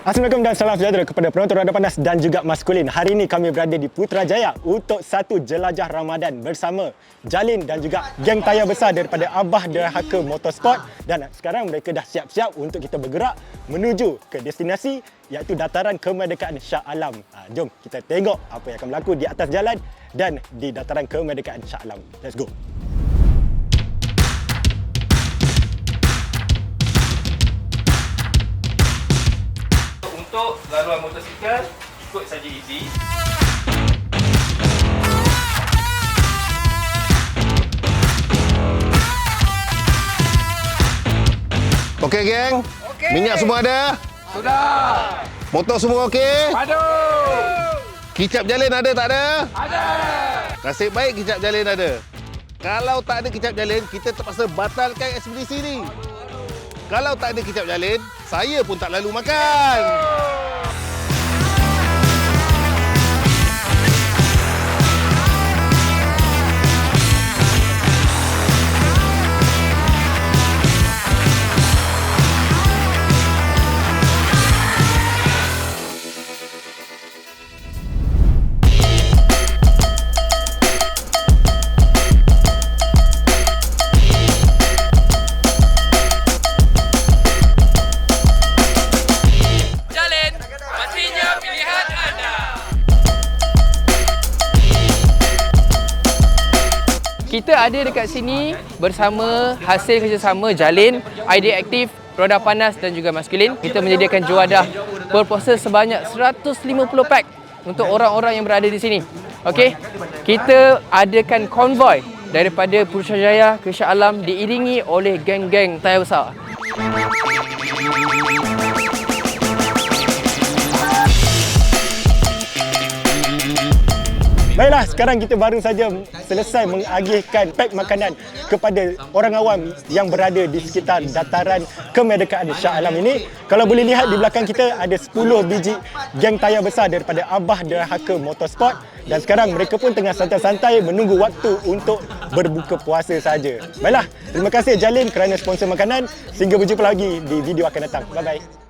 Assalamualaikum dan salam sejahtera kepada penonton Radar Panas dan juga maskulin. Hari ini kami berada di Putrajaya untuk satu jelajah Ramadan bersama Jalin dan juga geng tayar besar daripada Abah Derhaka Motorsport dan sekarang mereka dah siap-siap untuk kita bergerak menuju ke destinasi iaitu dataran kemerdekaan Shah Alam. Ha, jom kita tengok apa yang akan berlaku di atas jalan dan di dataran kemerdekaan Shah Alam. Let's go. Laluan motosikal ikut saja easy. Okey geng. Okey. Minyak semua ada? Sudah. Motor semua okey? Padu. Kicap jalin ada tak ada? Ada. Nasib baik kicap jalin ada. Kalau tak ada kicap jalin, kita terpaksa batalkan ekspedisi ni. Kalau tak ada kicap jalin, saya pun tak lalu makan. Jalin, Kita ada dekat sini bersama hasil kerjasama Jalin, ID Aktif, Roda Panas dan juga Maskulin. Kita menyediakan juadah berpuasa sebanyak 150 pack untuk orang-orang yang berada di sini. Okey, kita adakan konvoi daripada Putrajaya ke Shah Alam diiringi oleh geng-geng tayar besar. Baiklah, sekarang kita baru saja selesai mengagihkan pek makanan kepada orang awam yang berada di sekitar dataran kemerdekaan Shah Alam ini. Kalau boleh lihat di belakang kita ada 10 biji geng tayar besar daripada Abah Derhaka Motorsport dan sekarang mereka pun tengah santai-santai menunggu waktu untuk berbuka puasa saja. Baiklah, terima kasih Jalin kerana sponsor makanan. Sehingga berjumpa lagi di video akan datang. Bye bye.